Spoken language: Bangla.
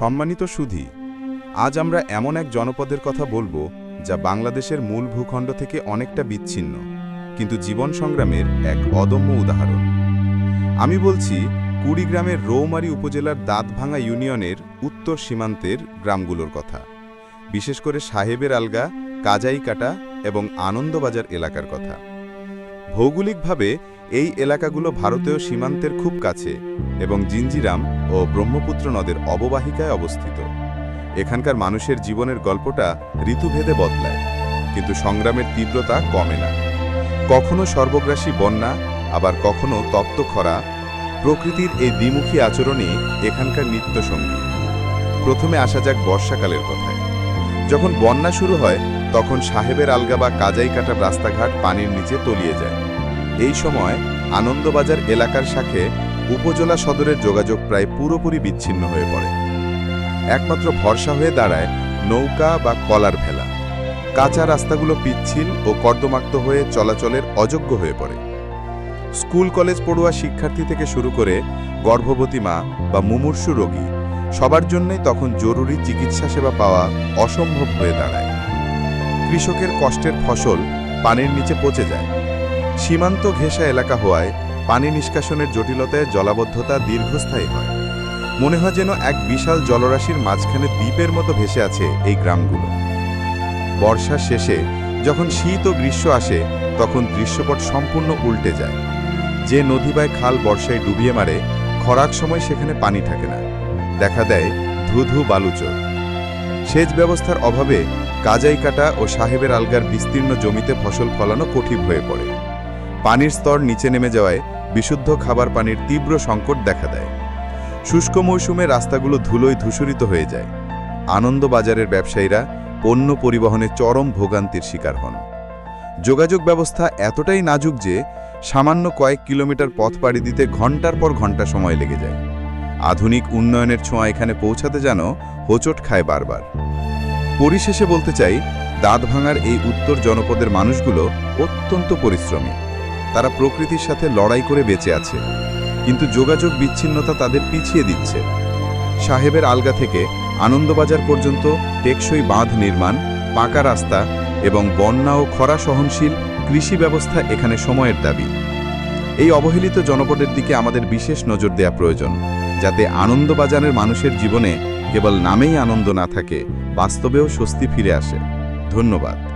সম্মানিত সুধী, আজ আমরা এমন এক জনপদের কথা বলব যা বাংলাদেশের মূল ভূখণ্ড থেকে অনেকটা বিচ্ছিন্ন, কিন্তু জীবন সংগ্রামের এক অদম্য উদাহরণ। আমি বলছি, কুড়িগ্রামের রৌমারী উপজেলার দাঁতভাঙা ইউনিয়নের উত্তর সীমান্তের গ্রামগুলোর কথা, বিশেষ করে সাহেবের আলগা, কাজাইকাটা এবং আনন্দবাজার এলাকার কথা। ভৌগোলিকভাবে, এই এলাকাগুলো ভারতীয় সীমান্তের খুব কাছে এবং জিঞ্জিরাম ও ব্রহ্মপুত্র নদের অববাহিকায় অবস্থিত। এখানকার মানুষের জীবনের গল্পটা ঋতুভেদে বদলায়, কিন্তু সংগ্রামের তীব্রতা কমে না। কখনো সর্বগ্রাসী বন্যা, আবার কখনো তপ্ত খরা, প্রকৃতির এই দ্বিমুখী আচরণই এখানকার নিত্যসঙ্গী। প্রথমে আসা যাক বর্ষাকালের কথায়। যখন বন্যা শুরু হয় তখন সাহেবের আলগা বা কাজাই কাটা রাস্তাঘাট পানির নিচে তলিয়ে যায়। এই সময় আনন্দবাজার এলাকার সাথে উপজেলা সদরের যোগাযোগ প্রায় পুরোপুরি বিচ্ছিন্ন হয়ে পড়ে। একমাত্র ভরসা হয়ে দাঁড়ায় নৌকা বা কলার ভেলা। কাঁচা রাস্তাগুলো পিচ্ছিল ও কর্দমাক্ত হয়ে চলাচলের অযোগ্য হয়ে পড়ে। স্কুল কলেজ পড়ুয়া শিক্ষার্থী থেকে শুরু করে গর্ভবতী মা বা মুমূর্ষু রোগী সবার জন্যই তখন জরুরি চিকিৎসা সেবা পাওয়া অসম্ভব হয়ে দাঁড়ায়। কৃষকের কষ্টের ফসল পানির নিচে পচে যায়। সীমান্ত ঘেঁষা এলাকা হওয়ায় পানি নিষ্কাশনের জটিলতায় জলাবদ্ধতা দীর্ঘস্থায়ী হয়। মনে হয় যেন এক বিশাল জলরাশির মাঝখানে দ্বীপের মতো ভেসে আছে এই গ্রামগুলো। বর্ষার শেষে যখন শীত ও গ্রীষ্ম আসে, তখন দৃশ্যপট সম্পূর্ণ উল্টে যায়। যে নদী বায় খাল বর্ষায় ডুবিয়ে মারে খরাক সময় সেখানে পানি থাকে না। দেখা দেয় ধুধু বালুচর। সেচ ব্যবস্থার অভাবে কাজাই কাটা ও সাহেবের আলগার বিস্তীর্ণ জমিতে ফসল ফলানো কঠিন হয়ে পড়ে। পানির স্তর নিচে নেমে যাওয়ায় বিশুদ্ধ খাবার পানির তীব্র সংকট দেখা দেয়। শুষ্ক মৌসুমে রাস্তাগুলো ধুলোয় ধূসরিত হয়ে যায়। আনন্দবাজারের ব্যবসায়ীরা পণ্য পরিবহনে চরম ভোগান্তির শিকার হন। যোগাযোগ ব্যবস্থা এতটাই নাজুক যে সামান্য কয়েক কিলোমিটার পথ পাড়ি দিতে ঘণ্টার পর ঘণ্টা সময় লেগে যায়। আধুনিক উন্নয়নের ছোঁয়া এখানে পৌঁছাতে যেন হোঁচট খায় বারবার। পরিশেষে বলতে চাই, দাঁত ভাঙার এই উত্তর জনপদের মানুষগুলো অত্যন্ত পরিশ্রমী। তারা প্রকৃতির সাথে লড়াই করে বেঁচে আছে। কিন্তু যোগাযোগ বিচ্ছিন্নতা তাদের পিছিয়ে দিচ্ছে। সাহেবের আলগা থেকে আনন্দবাজার পর্যন্ত টেকসই বাঁধ নির্মাণ, পাকা রাস্তা এবং বন্যা ও খরা সহনশীল কৃষি ব্যবস্থা এখানে সময়ের দাবি। এই অবহেলিত জনপদের দিকে আমাদের বিশেষ নজর দেয়া প্রয়োজন, যাতে আনন্দবাজারের মানুষের জীবনে কেবল নামেই আনন্দ না থাকে। বাস্তবেও স্বস্তি ফিরে আসে। ধন্যবাদ।